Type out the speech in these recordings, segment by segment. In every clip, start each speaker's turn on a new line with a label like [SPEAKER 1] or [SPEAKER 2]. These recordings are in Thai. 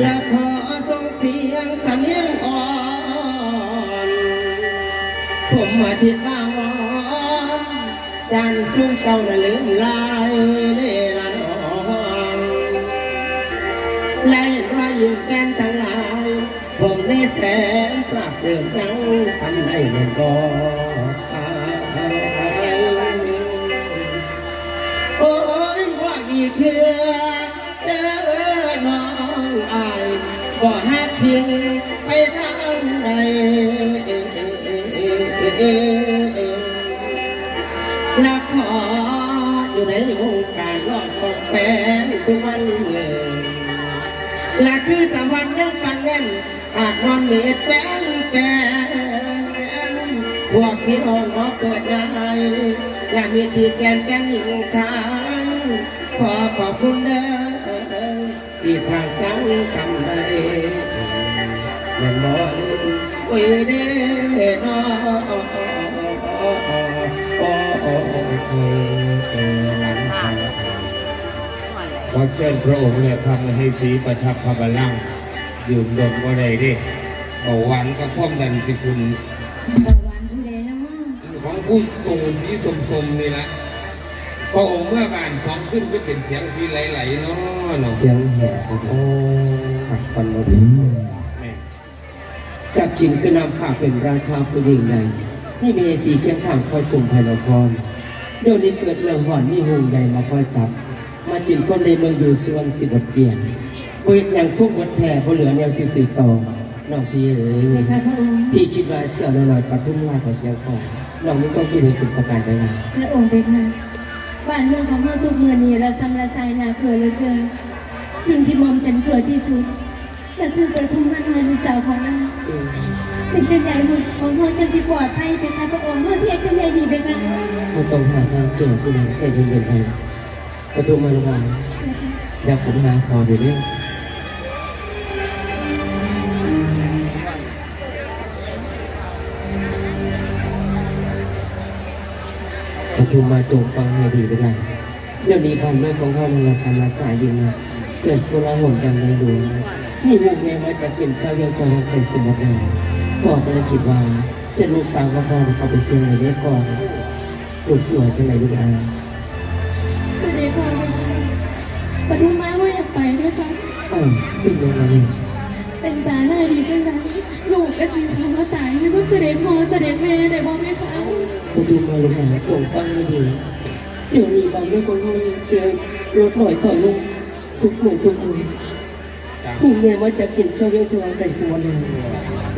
[SPEAKER 1] และขอส่งเสียงสำเนียงอ่อน ผมอาทิตย์มาวอนด้านซุ้มเจ้าน่ะลืมลายเดละนองและเห็นว่าอยู่แฟนทั้งหลาย ผมได้แสนปรับเดิมยังทำได้ไม่บอกโอ้ยว่าอีกเถื่อ บ่ฮักเพียงไปทางใดนักขออยู่ในวงการรอดกองแฟนทุกวันเมื่อและคือสามวันยังฟังแน่นหากนอนเมีดแฟนแฟนพวกพี่น้องขอเปิดได้และมีตีแกนแฟนหญิงชายขอขอบคุณเด้อ อีกครั้งจังจำได้แม่นบอโอ้ยเด้อนอ
[SPEAKER 2] ขอเชิญพระองค์เนี่ยทำให้สีประทับพระบัลลังยืนดมว่าใดดิเบาหวานกับพ่อมดันสิคุณ
[SPEAKER 3] สวรรค์ผู้ใดนะมั่ง
[SPEAKER 2] ของผู้ทรงสีสมๆนี่แหละ พระองค์เมื่อบานสองขึ้นก็เป็นเสียงสีไหลๆเนาะเนาะ
[SPEAKER 1] เสียงแหบโอ้หักปันโนบิ
[SPEAKER 2] แม่
[SPEAKER 1] จับกินคือนำข้าเป็นราชาผู้ยิ่งใหญ่นี่มีสีเคียงข้างคอยกลุ่มภายนครเดี๋ยวนี้เกิดเรื่องห่อนนี่หงใหญ่มาคอยจับ มากินคนในเมืองอยู่ส่วนสิบทเปลี่ยนเปิดอย่างทุกบทแท่บ่เหลือแนวสิสื่อต่อน้องพี่เอ๋
[SPEAKER 3] เพ
[SPEAKER 1] ย
[SPEAKER 3] คะพระองค์
[SPEAKER 1] พี่คิดว่าเสี่ยวน้อยๆปทุมราชกับเสียงของน้องนี่ก็กินให้เป็นประการใดนะ
[SPEAKER 3] พระองค์เพคะ บ้านเมืองของเราทุกเมืองนี้ระสำระสายน่ากลัวเหลือเกิน สิ่งที่มอมฉันกลัวที่สุดก็คือประทุมมานาลูกสาวของเรา
[SPEAKER 1] อืม
[SPEAKER 3] เป็นจังใหญ่ลูกของเราจังสิปลอดภัยเพคะพระองค์เราเสียจังใหญ่ดีเพคะ
[SPEAKER 1] เราต้องหาทางแก้ที่น้องใจเย็นๆให้ปทุมมาระวังเดี๋ยวผมหาคอเดี๋ย วนี้ปทุมมาจงฟังให้ดีด้วยเดี๋ยวนี้บ้านเมืองของเราในละสันละสายยิงนะเกิดกุลาหนดังในหลวงนี่ลูกแม่มาจากเป็นเจ้าเรียงเจ้าเป็นสิบวังพ่อก็เลยคิดว่าเส้นลูกสาวของพ่อเขาไปเสียงในเด็กก่อนลูกสวยจังไหนลูกอา
[SPEAKER 4] เสด็จพ่อไปค่ะปทุมมาว่าอยากไปด้วยค่ะ
[SPEAKER 1] เออเป็นยังไง
[SPEAKER 4] เป็นตาหน้าดีจังเลยลูกกระสีเขามาตายไม่ต้องเสด็จพ่อเสด็จแม่ได้บอกไหมคะ
[SPEAKER 1] ปทุมมาลูกอาจงฟังให้ดีเดี๋ยวนี้บ้านเมืองของเราเกิดรถหน่อยต่อยลงทุกหมู่ทุกมือ
[SPEAKER 2] สร้าง
[SPEAKER 1] ผู้แม่มาจากกินเจ้าเรียงเจ้าไก่สวนเลย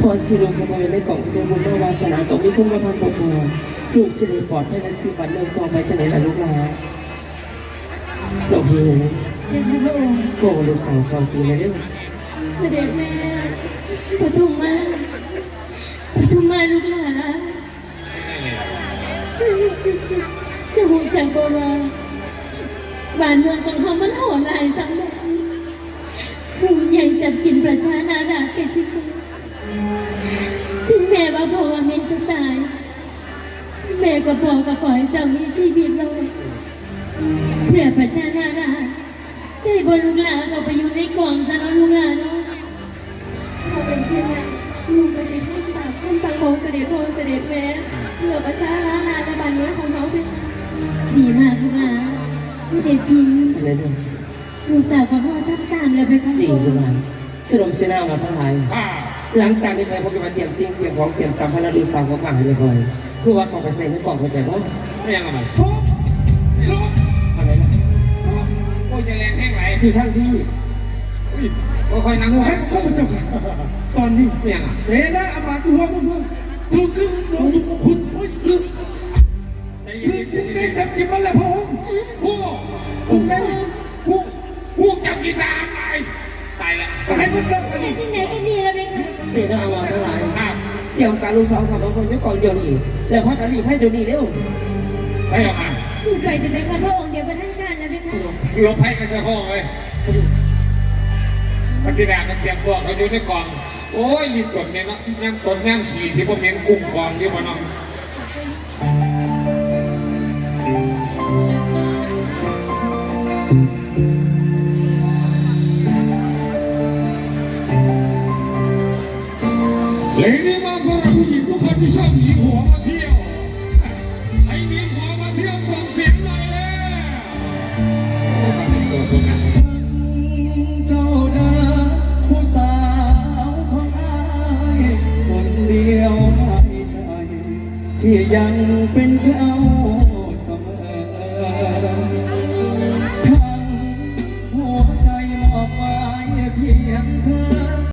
[SPEAKER 1] พอสิลงเข้ามาในกล่องที่บุญมาวาสนาจงมีคุณมาพันปกครองลูกสิริปลอดภัยและสิบันเมืองต่อไปจะไหนล่ะลูกหลานหลวงพี่
[SPEAKER 3] เพคะพระองค์
[SPEAKER 1] โอ้ลูกสาวสองปีแล้ว เส
[SPEAKER 4] ด็จแม่
[SPEAKER 3] ปทุมมาปทุมมาลูกหลานจะหูจักบ่ว่าบ้านเมืองของเขามันโหดร้ายสังแบบนี้ผู้ใหญ่จับกินประชานาดาแกสิคุถึงแม่ว่าพ่อว่าเมนจะตาย แม่ก็บอกกับปล่อยเจ้ามีชีวิตเราเพื่อประชานาดาได้บนลูกหลานก็ไปอยู่ในกล่องซะนะลูกหลานเนาะ
[SPEAKER 4] ช่นนั้นลูกก็จะทำตามคำสั่งของเสด็จพ่อเสด็จแม่เพื่อประชาล้านลาและบ้านเมืองของเขาไปค่ะ
[SPEAKER 3] ดีมากลูกหลาเสด็จพี่
[SPEAKER 1] อะไรเด้อ
[SPEAKER 3] ลูกสาวของพ่อทำตามเลยไปครับ
[SPEAKER 1] ดีลูกหลานสนมเสนามาทั้งหลาย
[SPEAKER 2] อ่
[SPEAKER 1] หลังจากนี้ไปพวกจะมาเตรียมสิ่งเตรียมของเตรียมสัมภาระลูกสาวของฝั่งให้เรียบร้อยเพื่อว่าเขาไปใส่ในกล่องเข้าใจป่ะ
[SPEAKER 2] ไม่ยังอะไร
[SPEAKER 1] ปุ๊บ
[SPEAKER 2] ลูก
[SPEAKER 1] อะไรนะ
[SPEAKER 2] โอ้ยจะแรงแห้งไหล
[SPEAKER 1] คือทางที่
[SPEAKER 2] ค่อยๆนั่ง
[SPEAKER 5] ให้
[SPEAKER 2] ให้
[SPEAKER 5] ข้าพเจ้าค่ะต อนนี้
[SPEAKER 2] ไม่ยังอะ
[SPEAKER 5] เสนาอำมาตย์อยู่หัวเมืองถูกขึ้นโดนถูกขุดโอ้ยอึ
[SPEAKER 2] ใจ
[SPEAKER 5] คือ
[SPEAKER 2] เย็
[SPEAKER 5] คุ
[SPEAKER 2] น
[SPEAKER 5] ณ
[SPEAKER 2] ๆ
[SPEAKER 5] ได้จับกินมันแหละพระองค์
[SPEAKER 2] ผู้
[SPEAKER 5] คุณได้
[SPEAKER 2] ผู้ผู้จับกีตาร์ไปตายละ
[SPEAKER 5] ให้มันเลิกสนิท
[SPEAKER 3] ที่ไหนกันดีแล้วไปครับ
[SPEAKER 1] เสนาอาวาทั้งหลาย
[SPEAKER 2] ครับ
[SPEAKER 1] เตรียมการลูกสาวทำบางคนยกกล่องเดียวนี่แล้วพักกันรีบให้เดี๋ยวนี้เร็ว
[SPEAKER 2] ไปออกมา
[SPEAKER 3] ไปจะใช้กับพระองค์เดี๋ยวประท่านการนะไปครับ
[SPEAKER 2] ลบให้กันเถอะพ่อเลยปฏิดากันเตรียมตัวเขาอยู่ในกล่อง โอ้ยรีบกดเนี่ยนาะนั่ตนนั่งขี่ที่พวกเม้นกุ้งกองที่พวกน้องเล
[SPEAKER 5] ดี้มา ที่ยังเป็น